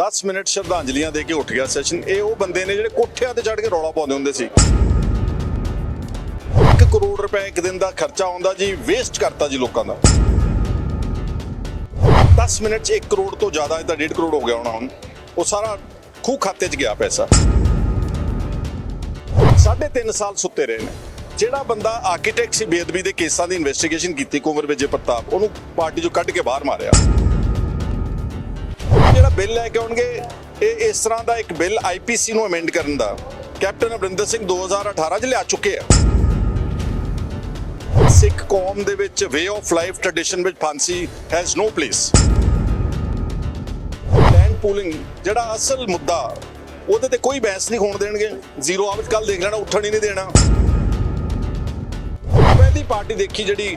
10 minute ਸ਼ਰਧਾਂਜਲੀਆਂ ਦੇ ਕੇ ਉੱਠ ਗਿਆ ਸੈਸ਼ਨ ਇਹ ਉਹ ਬੰਦੇ ਨੇ ਜਿਹੜੇ ਕੋਠਿਆਂ ਤੇ ਚੜ੍ਹ ਕੇ ਰੌਲਾ ਪਾਉਂਦੇ ਹੁੰਦੇ ਸੀ। 1 ਕਰੋੜ ਰੁਪਏ ਇੱਕ ਦਿਨ ਦਾ ਖਰਚਾ ਆਉਂਦਾ ਜੀ ਵੇਸਟ ਕਰਤਾ ਜੀ ਲੋਕਾਂ ਦਾ। 10 ਮਿੰਟ 'ਚ 1 ਕਰੋੜ ਤੋਂ ਜ਼ਿਆਦਾ, ਇਹ ਤਾਂ 1.5 ਕਰੋੜ ਹੋ ਗਿਆ ਹੋਣਾ ਹੁਣ। ਉਹ ਸਾਰਾ ਖੂਹ ਖਾਤੇ 'ਚ ਗਿਆ ਪੈਸਾ। ਸਾਢੇ ਤਿੰਨ ਸਾਲ ਸੁੱਤੇ ਰਹੇ ਨੇ। ਜਿਹੜਾ ਬੰਦਾ ਆਰਕੀਟੈਕਟ ਸੀ ਬੇਅਦਬੀ ਦੇ ਕੇਸਾਂ ਦੀ ਇਨਵੈਸਟੀਗੇਸ਼ਨ ਕੀਤੀ ਕੁੰਵਰ ਵਿਜੇ ਪ੍ਰਤਾਪ, ਉਹਨੂੰ ਪਾਰਟੀ ਚੋਂ ਕੱਢ ਕੇ ਬਾਹਰ ਮਾਰਿਆ। ਜਿਹੜਾ ਬਿੱਲ ਲੈ ਕੇ ਆਉਣਗੇ, ਇਹ ਇਸ ਤਰ੍ਹਾਂ ਦਾ ਇੱਕ ਬਿੱਲ ਆਈਪੀਸੀ ਨੂੰ ਅਮੈਂਡ ਕਰਨ ਦਾ। ਕੈਪਟਨ ਅਮਰਿੰਦਰ ਸਿੰਘ 2018 ਚ ਲਿਆ ਚੁੱਕੇ ਆ। ਸਿੱਖ ਕੌਮ ਦੇ ਵਿੱਚ ਵੇ ਆਫ ਲਾਈਫ ਟ੍ਰੈਡੀਸ਼ਨ ਵਿੱਚ ਫਾਂਸੀ has no place land pooling ਜਿਹੜਾ ਅਸਲ ਮੁੱਦਾ, ਉਹਦੇ ਤੇ ਕੋਈ ਬਹਿਸ ਨਹੀਂ ਹੋਣ ਦੇਣਗੇ। ਜ਼ੀਰੋ ਆਵਟ ਕੱਲ ਦੇਖ ਲੈਣਾ, ਉੱਠਣ ਹੀ ਨਹੀਂ ਦੇਣਾ। ਪਹਿਲੀ ਪਾਰਟੀ ਦੇਖੀ ਜਿਹੜੀ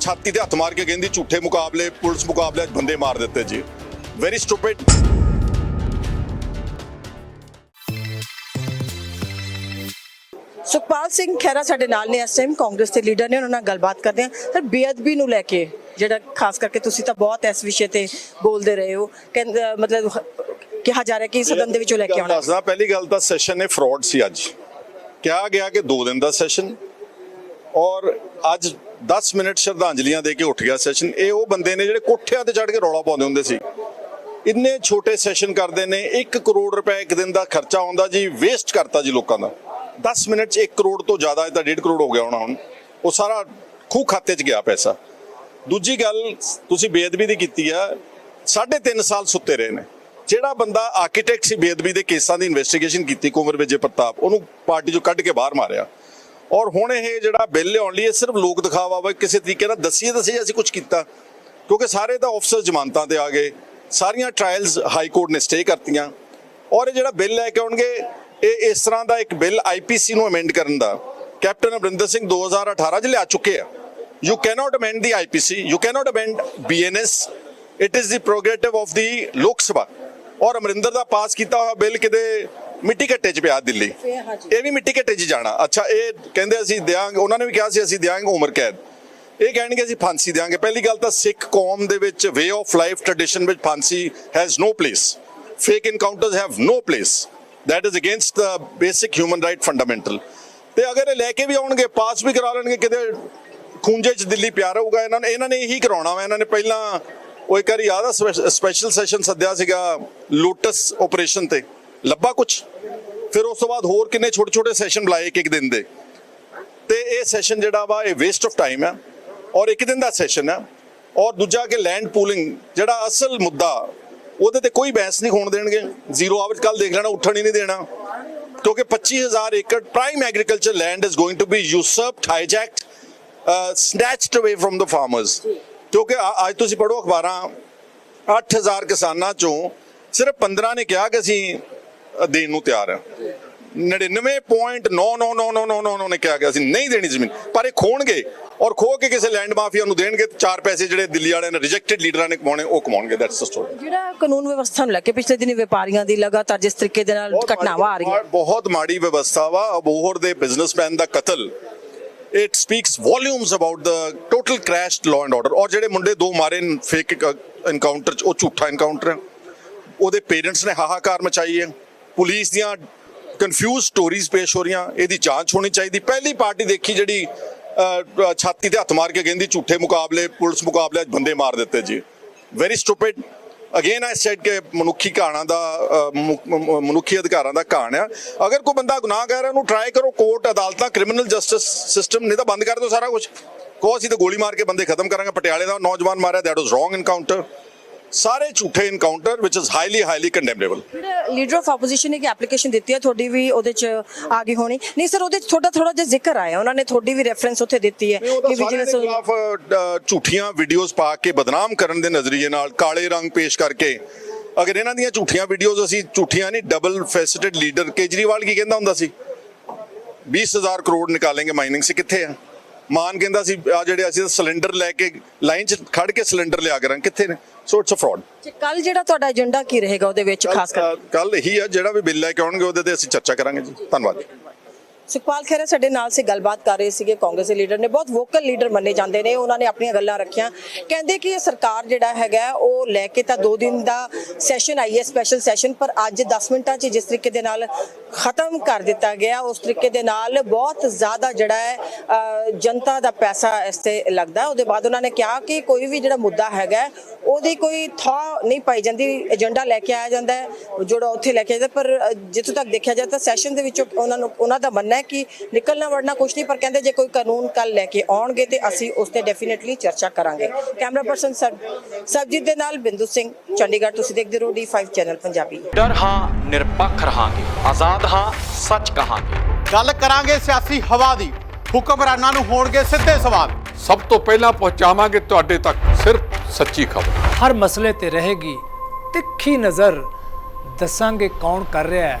ਛਾਤੀ ਤੇ ਹੱਥ ਮਾਰ ਕੇ ਕਹਿੰਦੀ ਝੂਠੇ ਮੁਕਾਬਲੇ, ਪੁਲਿਸ ਮੁਕਾਬਲੇ ਬੰਦੇ ਮਾਰ ਦਿੱਤੇ ਜੀ। ਵੈਰੀ ਸਟੂਪਿਡ ਸੁਖਪਾਲ ਸਿੰਘ ਖਹਿਰਾ ਸਾਡੇ ਨਾਲ ਨੇ ਇਸ ਟਾਈਮ ਕਾਂਗਰਸ ਦੇ ਲੀਡਰ ਨੇ ਉਹਨਾਂ ਨਾਲ ਗੱਲਬਾਤ ਕਰਦੇ ਹਾਂ। ਸਰ ਬੇਅਦਬੀ ਨੂੰ ਲੈ ਕੇ ਜਿਹੜਾ ਖਾਸ ਕਰਕੇ ਤੁਸੀਂ ਤਾਂ ਬਹੁਤ ਇਸ ਵਿਸ਼ੇ ਤੇ ਬੋਲਦੇ ਰਹੇ ਹੋ ਕਹਿੰਦੇ ਮਤਲਬ ਕਿਹਾ ਜਾ ਰਿਹਾ ਕਿ ਸਦਨ ਦੇ ਵਿੱਚੋਂ ਲੈ ਕੇ ਆਉਣਾ। ਦੱਸਦਾ ਪਹਿਲੀ ਗੱਲ ਤਾਂ ਸੈਸ਼ਨ ਇਹ ਫਰਾਡ ਸੀ ਅੱਜ। ਕਿਹਾ ਗਿਆ ਕਿ 2 ਦਿਨ ਦਾ ਸੈਸ਼ਨ ਔਰ ਅੱਜ 10 ਮਿੰਟ ਸ਼ਰਧਾਂਜਲੀਆਂ ਦੇ ਕੇ ਉੱਠ ਗਿਆ ਸੈਸ਼ਨ ਇਹ ਉਹ ਬੰਦੇ ਨੇ ਜਿਹੜੇ ਕੋਠਿਆਂ ਤੇ ਚੜ੍ਹ ਕੇ ਰੌਲਾ ਪਾਉਂਦੇ ਹੁੰਦੇ ਸੀ। ਇੰਨੇ ਛੋਟੇ ਸੈਸ਼ਨ ਕਰਦੇ ਨੇ 1 ਕਰੋੜ ਰੁਪਏ ਇੱਕ ਦਿਨ ਦਾ ਖਰਚਾ ਆਉਂਦਾ ਜੀ ਵੇਸਟ ਕਰਤਾ ਜੀ ਲੋਕਾਂ ਦਾ। 10 ਮਿੰਟ 'ਚ 1 ਕਰੋੜ ਤੋਂ ਜ਼ਿਆਦਾ, ਇਹ ਤਾਂ 1.5 ਕਰੋੜ ਹੋ ਗਿਆ ਹੋਣਾ ਹੁਣ। ਉਹ ਸਾਰਾ ਖੂਹ ਖਾਤੇ 'ਚ ਗਿਆ ਪੈਸਾ। ਦੂਜੀ ਗੱਲ, ਤੁਸੀਂ ਬੇਅਦਬੀ ਦੀ ਕੀਤੀ ਆ, ਸਾਢੇ ਤਿੰਨ ਸਾਲ ਸੁੱਤੇ ਰਹੇ ਨੇ। ਜਿਹੜਾ ਬੰਦਾ ਆਰਕੀਟੈਕਟ ਸੀ, ਬੇਅਦਬੀ ਦੇ ਕੇਸਾਂ ਦੀ ਇਨਵੈਸਟੀਗੇਸ਼ਨ ਕੀਤੀ, ਕੁੰਵਰ ਵਿਜੇ ਪ੍ਰਤਾਪ, ਉਹਨੂੰ ਪਾਰਟੀ ਚੋਂ ਕੱਢ ਕੇ ਬਾਹਰ ਮਾਰਿਆ। ਔਰ ਹੁਣ ਇਹ ਜਿਹੜਾ ਬਿੱਲ ਲਿਆਉਣ ਲਈ, ਇਹ ਸਿਰਫ ਲੋਕ ਦਿਖਾਵਾ ਵਾ, ਕਿਸੇ ਤਰੀਕੇ ਨਾਲ ਦੱਸੀਏ ਦੱਸੀਏ ਅਸੀਂ ਕੁਝ ਕੀਤਾ। ਕਿਉਂਕਿ ਸਾਰੇ ਤਾਂ ਆਫਸਰ ਜ਼ਮਾਨਤਾਂ ਤੇ ਆ ਗਏ। ਸਾਰੀਆਂ ਟ੍ਰਾਇਲਸ ਹਾਈ ਕੋਰਟ ਨੇ ਸਟੇ ਕਰਤੀਆਂ। ਔਰ ਇਹ ਜਿਹੜਾ ਬਿੱਲ ਲੈ ਕੇ ਆਉਣਗੇ ਇਹ ਇਸ ਤਰ੍ਹਾਂ ਦਾ ਇੱਕ ਬਿੱਲ ਆਈਪੀਸੀ ਨੂੰ ਅਮੈਂਡ ਕਰਨ ਦਾ। ਕੈਪਟਨ ਅਮਰਿੰਦਰ ਸਿੰਘ 2018 ਚ ਲਿਆ ਚੁੱਕੇ ਆ। You cannot amend the IPC you cannot amend BNS it is the prerogative of the Lok Sabha ਔਰ ਅਮਰਿੰਦਰ ਦਾ ਪਾਸ ਕੀਤਾ ਹੋਇਆ ਬਿੱਲ ਕਿਤੇ ਮਿੱਟੀ ਘੱਟੇ 'ਚ ਪਿਆ ਦਿੱਲੀ। ਇਹ ਵੀ ਮਿੱਟੀ ਘੱਟੇ 'ਚ ਜਾਣਾ। ਅੱਛਾ ਇਹ ਕਹਿੰਦੇ ਅਸੀਂ ਦਿਆਂਗੇ ਉਹਨਾਂ ਨੇ ਵੀ ਕਿਹਾ ਸੀ ਅਸੀਂ ਦਿਆਂਗੇ ਉਮਰ ਕੈਦ। ਇਹ ਕਹਿਣਗੇ ਅਸੀਂ ਫਾਂਸੀ ਦਿਆਂਗੇ। ਪਹਿਲੀ ਗੱਲ ਤਾਂ ਸਿੱਖ ਕੌਮ ਦੇ ਵਿੱਚ ਵੇ ਆਫ ਲਾਈਫ ਟ੍ਰੈਡੀਸ਼ਨ ਵਿੱਚ ਫਾਂਸੀ has no place fake encounters have no place that is against the basic human right fundamental ਤੇ ਅਗਰ ਇਹ ਲੈ ਕੇ ਵੀ ਆਉਣਗੇ, ਪਾਸ ਵੀ ਕਰਾ ਲੈਣਗੇ, ਕਿਤੇ ਖੂੰਜੇ 'ਚ ਦਿੱਲੀ ਪਿਆ ਰਹੂਗਾ, ਇਹਨਾਂ ਨੇ ਇਹਨਾਂ ਨੇ ਇਹੀ ਕਰਾਉਣਾ ਵਾ। ਇਹਨਾਂ ਨੇ ਪਹਿਲਾਂ ਉਹ ਇੱਕ ਵਾਰੀ ਯਾਦ ਆ ਸਪੈਸ਼ਲ ਸੈਸ਼ਨ ਸੱਦਿਆ ਸੀਗਾ ਲੋਟਸ ਆਪਰੇਸ਼ਨ ਤੇ। ਲੱਭਾ ਕੁਛ? ਫਿਰ ਉਸ ਤੋਂ ਬਾਅਦ ਹੋਰ ਕਿੰਨੇ ਛੋਟੇ ਛੋਟੇ ਸੈਸ਼ਨ ਬੁਲਾਏ ਇੱਕ ਇੱਕ ਦਿਨ ਦੇ। ਤੇ ਇਹ ਸੈਸ਼ਨ ਜਿਹੜਾ ਵਾ, ਇਹ ਵੇਸਟ ਆਫ ਟਾਈਮ ਆ। ਔਰ ਇੱਕ ਦਿਨ ਦਾ ਸੈਸ਼ਨ ਹੈ ਔਰ ਦੂਜਾ ਕਿ ਲੈਂਡ ਪੂਲਿੰਗ ਜਿਹੜਾ ਅਸਲ ਮੁੱਦਾ ਉਹਦੇ ਤੇ ਕੋਈ ਬਹਿਸ ਨਹੀਂ ਹੋਣ ਦੇਣਗੇ। ਜ਼ੀਰੋ ਆਵਟ ਕੱਲ ਦੇਖ ਲੈਣਾ ਉੱਠਣ ਹੀ ਨਹੀਂ ਦੇਣਾ। ਕਿਉਂਕਿ 25000 ਏਕੜ prime agriculture land is going to be usurped hijacked snatched away from the farmers ਕਿਉਂਕਿ ਅੱਜ ਤੁਸੀਂ ਪੜੋ ਅਖਬਾਰਾਂ 8000 ਕਿਸਾਨਾਂ ਚੋਂ ਸਿਰਫ 15 ਨੇ ਕਿਹਾ ਕਿ ਅਸੀਂ ਦੇਣ ਨੂੰ ਤਿਆਰ ਹਾਂ। 99.99999 ਨੇ ਕਿਹਾ ਕਿ ਅਸੀਂ ਨਹੀਂ ਦੇਣੀ ਜ਼ਮੀਨ ਪਰ ਇਹ ਖੋਣਗੇ ਔਰ ਖੋ ਕੇ ਕਿਸੇ ਲੈਂਡ ਮਾਫੀਆ ਨੂੰ ਦੇਣਗੇ ਤੇ ਚਾਰ ਪੈਸੇ ਜਿਹੜੇ ਦਿੱਲੀ ਵਾਲਿਆਂ ਨੇ ਰਿਜੈਕਟਡ ਲੀਡਰਾਂ ਨੇ ਕਮਾਉਣੇ ਉਹ ਕਮਾਉਣਗੇ ਦੈਟਸ ਦ ਸਟੋਰੀ ਜਿਹੜਾ ਕਾਨੂੰਨ ਵਿਵਸਥਾ ਨੂੰ ਲੈ ਕੇ ਪਿਛਲੇ ਦਿਨੀ ਵਪਾਰੀਆਂ ਦੀ ਲਗਾਤਾਰ ਜਿਸ ਤਰੀਕੇ ਦੇ ਨਾਲ ਘਟਨਾਵਾਂ ਆ ਰਹੀਆਂ। ਬਹੁਤ ਮਾੜੀ ਵਿਵਸਥਾ ਵਾ। ਅਬੋਹਰ ਦੇ ਬਿਜ਼ਨਸਮੈਨ ਦਾ ਕਤਲ it speaks volumes about the total crashed law and order ਔਰ ਜਿਹੜੇ ਮੁੰਡੇ ਦੋ ਮਾਰੇ ਫੇਕ ਐਨਕਾਊਂਟਰ ਚ ਉਹ ਝੂਠਾ ਐਨਕਾਊਂਟਰ ਹੈ। ਉਹਦੇ ਪੇਰੈਂਟਸ ਨੇ ਹਾਹਾਕਾਰ ਮਚਾਈ ਹੈ। ਪੁਲਿਸ ਦੀਆਂ ਕਨਫਿਊਜ਼ ਸਟੋਰੀਜ਼ ਪੇਸ਼ ਹੋ ਰਹੀਆਂ, ਇਹਦੀ ਜਾਂਚ ਹੋਣੀ ਚਾਹੀਦੀ। ਪਹਿਲੀ ਪਾਰਟੀ ਦੇਖੀ ਜਿਹੜੀ ਛਾਤੀ ਤੇ ਹੱਥ ਮਾਰ ਕੇ ਕਹਿੰਦੀ ਝੂਠੇ ਮੁਕਾਬਲੇ, ਪੁਲਿਸ ਮੁਕਾਬਲੇ ਬੰਦੇ ਮਾਰ ਦਿੱਤੇ ਜੀ। Very stupid again I said ਕਿ ਮਨੁੱਖੀ ਕਾਣਾ ਦਾ ਮਨੁੱਖੀ ਅਧਿਕਾਰਾਂ ਦਾ ਕਾਣ ਆ। ਅਗਰ ਕੋਈ ਬੰਦਾ ਗੁਨਾਹਗਾਰ ਹੈ, ਉਹਨੂੰ ਟਰਾਈ ਕਰੋ ਕੋਰਟ ਅਦਾਲਤਾਂ ਕ੍ਰਿਮੀਨਲ ਜਸਟਿਸ ਸਿਸਟਮ ਨਹੀਂ ਤਾਂ ਬੰਦ ਕਰ ਦਿਓ ਸਾਰਾ ਕੁਝ ਕਹੋ ਅਸੀਂ ਤਾਂ ਗੋਲੀ ਮਾਰ ਕੇ ਬੰਦੇ ਖਤਮ ਕਰਾਂਗੇ। ਪਟਿਆਲੇ ਦਾ ਨੌਜਵਾਨ ਮਾਰਿਆ ਦੈਟ ਵਾਸ ਰੋਂਗ ਐਨਕਾਊਂਟਰ ਸਾਰੇ ਝੂਠੇ encounter which is highly highly condemnable leader of opposition ਨੇ ਕਿ ਐਪਲੀਕੇਸ਼ਨ ਦਿੱਤੀ ਹੈ ਤੁਹਾਡੀ ਵੀ ਉਹਦੇ ਚ ਆ ਗਈ ਹੋਣੀ। ਨਹੀਂ ਸਰ ਉਹਦੇ ਚ ਥੋੜਾ ਥੋੜਾ ਜਿਹਾ ਜ਼ਿਕਰ ਆਇਆ ਉਹਨਾਂ ਨੇ ਤੁਹਾਡੀ ਵੀ ਰੈਫਰੈਂਸ ਉੱਥੇ ਦਿੱਤੀ ਹੈ ਕਿ ਵਿਜੀਲੈਂਸ ਖਿਲਾਫ ਝੂਠੀਆਂ ਵੀਡੀਓਜ਼ ਪਾ ਕੇ ਬਦਨਾਮ ਕਰਨ ਦੇ ਨਜ਼ਰੀਏ ਨਾਲ ਕਾਲੇ ਰੰਗ ਪੇਸ਼ ਕਰਕੇ ਅਗਰ ਇਹਨਾਂ ਦੀਆਂ ਝੂਠੀਆਂ ਵੀਡੀਓਜ਼ ਅਸੀਂ ਝੂਠੀਆਂ ਨਹੀਂ ਡਬਲ ਫੈਸਟਡ ਲੀਡਰ ਕੇਜਰੀਵਾਲ ਕੀ ਕਹਿੰਦਾ ਹੁੰਦਾ ਸੀ? 20000 ਕਰੋੜ ਨਿਕਾਲेंगे ਮਾਈਨਿੰਗ ਸੇ ਕਿੱਥੇ ਆ? ਮਾਨ ਕਹਿੰਦਾ ਸੀ ਆ ਜਿਹੜੇ ਅਸੀਂ ਸਿਲੰਡਰ ਲੈ ਕੇ ਲਾਈਨ 'ਚ ਖੜ ਕੇ ਸਿਲੰਡਰ ਲਿਆ ਕਰਾਂ ਕਿੱਥੇ ਨੇ? ਸੋ ਇਟਸ ਅ ਫਰਾਡ ਕੱਲ ਜਿਹੜਾ ਤੁਹਾਡਾ ਏਜੰਡਾ ਕੀ ਰਹੇਗਾ ਉਹਦੇ ਵਿੱਚ ਖਾਸ ਕਰ ਕੱਲ ਇਹੀ ਆ ਜਿਹੜਾ ਵੀ ਬਿੱਲ ਲੈ ਕੇ ਆਉਣਗੇ ਉਹਦੇ ਤੇ ਅਸੀਂ ਚਰਚਾ ਕਰਾਂਗੇ ਜੀ। ਧੰਨਵਾਦ ਸੁਖਪਾਲ ਖਹਿਰਾ ਸਾਡੇ ਨਾਲ ਸੀ, ਗੱਲਬਾਤ ਕਰ ਰਹੇ ਸੀਗੇ, ਕਾਂਗਰਸ ਦੇ ਲੀਡਰ ਨੇ। ਬਹੁਤ ਵੋਕਲ ਲੀਡਰ ਮੰਨੇ ਜਾਂਦੇ ਨੇ, ਉਹਨਾਂ ਨੇ ਆਪਣੀਆਂ ਗੱਲਾਂ ਰੱਖੀਆਂ। ਕਹਿੰਦੇ ਕਿ ਇਹ ਸਰਕਾਰ ਜਿਹੜਾ ਹੈਗਾ, ਉਹ ਲੈ ਕੇ ਤਾਂ 2 ਦਿਨ ਦਾ ਸੈਸ਼ਨ ਆਈ ਹੈ ਸਪੈਸ਼ਲ ਸੈਸ਼ਨ ਪਰ ਅੱਜ 10 ਮਿੰਟਾਂ 'ਚ ਜਿਸ ਤਰੀਕੇ ਦੇ ਨਾਲ ਖਤਮ ਕਰ ਦਿੱਤਾ ਗਿਆ, ਉਸ ਤਰੀਕੇ ਦੇ ਨਾਲ ਬਹੁਤ ਜ਼ਿਆਦਾ ਜਿਹੜਾ ਹੈ ਜਨਤਾ ਦਾ ਪੈਸਾ ਇਸ ਤੇ ਲੱਗਦਾ। ਉਹਦੇ ਬਾਅਦ ਉਹਨਾਂ ਨੇ ਕਿਹਾ ਕਿ ਕੋਈ ਵੀ ਜਿਹੜਾ ਮੁੱਦਾ ਹੈਗਾ, ਉਹਦੀ ਕੋਈ ਥਾ ਨਹੀਂ ਪਾਈ ਜਾਂਦੀ, ਏਜੰਡਾ ਲੈ ਕੇ ਆਇਆ ਜਾਂਦਾ ਹੈ, ਜਿਹੜਾ ਉੱਥੇ ਲੈ ਕੇ ਜਾਂਦਾ ਪਰ ਜਿੱਥੋਂ ਤੱਕ ਦੇਖਿਆ ਜਾਏ ਤਾਂ ਸੈਸ਼ਨ ਦੇ ਵਿੱਚੋਂ ਉਹਨਾਂ ਨੂੰ, ਉਹਨਾਂ ਦਾ ਮੰਨਣਾ ਕਿ ਨਿਕਲਣਾ ਵੜਨਾ ਕੁਝ ਨਹੀਂ ਪਰ ਕਹਿੰਦੇ ਜੇ ਕੋਈ ਕਾਨੂੰਨ ਕੱਲ ਲੈ ਕੇ ਆਉਣਗੇ ਤੇ ਅਸੀਂ ਉਸ ਤੇ ਡੈਫੀਨਿਟਲੀ ਚਰਚਾ ਕਰਾਂਗੇ। ਕੈਮਰਾ ਪਰਸਨ ਸਰ ਸਬਜੀਤ ਦੇ ਨਾਲ ਬਿੰਦੂ ਸਿੰਘ ਚੰਡੀਗੜ੍ਹ ਤੁਸੀਂ ਦੇਖਦੇ ਰਹੋ D5 ਚੈਨਲ ਪੰਜਾਬੀ। ਡਰ ਹਾਂ ਨਿਰਪੱਖ ਰਹਾਂਗੇ ਆਜ਼ਾਦ ਹਾਂ ਸੱਚ ਕਹਾਂਗੇ। ਗੱਲ ਕਰਾਂਗੇ ਸਿਆਸੀ ਹਵਾ ਦੀ ਹੁਕਮਰਾਨਾਂ ਨੂੰ ਹੋਣਗੇ ਸਿੱਧੇ ਸਵਾਲ। ਸਭ ਤੋਂ ਪਹਿਲਾਂ ਪਹੁੰਚਾਵਾਂਗੇ ਤੁਹਾਡੇ ਤੱਕ ਸਿਰਫ ਸੱਚੀ ਖਬਰ। ਹਰ ਮਸਲੇ ਤੇ ਰਹੇਗੀ ਤਿੱਖੀ ਨਜ਼ਰ। ਦੱਸਾਂਗੇ ਕੌਣ ਕਰ ਰਿਹਾ ਹੈ।